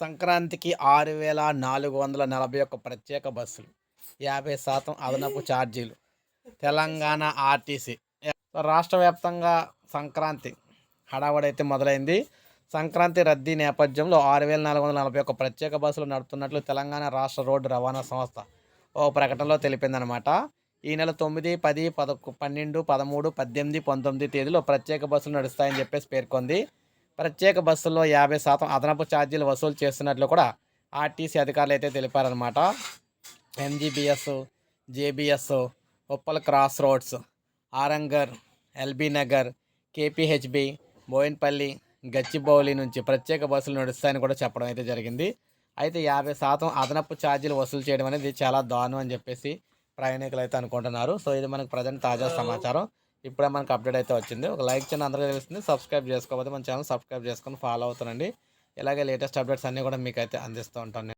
సంక్రాంతికి ఆరు వేల నాలుగు వందల నలభై ఒక్క ప్రత్యేక బస్సులు యాభై శాతం అదనపు ఛార్జీలు. తెలంగాణ ఆర్టీసీ. రాష్ట్ర వ్యాప్తంగా సంక్రాంతి హడావడైతే మొదలైంది. సంక్రాంతి రద్దీ నేపథ్యంలో ఆరు వేల నాలుగు వందల నలభై ఒక్క ప్రత్యేక బస్సులు నడుపుతున్నట్లు తెలంగాణ రాష్ట్ర రోడ్డు రవాణా సంస్థ ఓ ప్రకటనలో తెలిపిందనమాట ఈ నెల తొమ్మిది పది పదకొ పన్నెండు పదమూడు పద్దెనిమిది పంతొమ్మిది తేదీలో ప్రత్యేక బస్సులు నడుస్తాయని చెప్పేసి పేర్కొంది. ప్రత్యేక బస్సుల్లో యాభై శాతం అదనపు ఛార్జీలు వసూలు చేస్తున్నట్లు కూడా ఆర్టీసీ అధికారులు అయితే తెలిపారనమాట MGBS JBS Uppal cross roads Aramghar LB Nagar KPHB Boinpally Gachibowli నుంచి ప్రత్యేక బస్సులు నడుస్తాయని కూడా చెప్పడం అయితే జరిగింది. అయితే యాభై శాతం అదనపు ఛార్జీలు వసూలు చేయడం అనేది చాలా దారుణం అని చెప్పేసి ప్రయాణికులు అయితే అనుకుంటున్నారు. సో ఇది మనకు ప్రజెంట్ తాజా సమాచారం. ఇప్పుడే మనకు అప్డేట్ అయితే వచ్చింది. ఒక లైక్ చిన్న అందరికీ తెలుస్తుంది. సబ్స్క్రైబ్ చేసుకోకపోతే మన ఛానల్ సబ్స్క్రైబ్ చేసుకొని ఫాలో అవుతానండి ఇలాగే లేటెస్ట్ అప్డేట్స్ అన్నీ కూడా మీకు అయితే అందిస్తూ ఉంటాను నేను.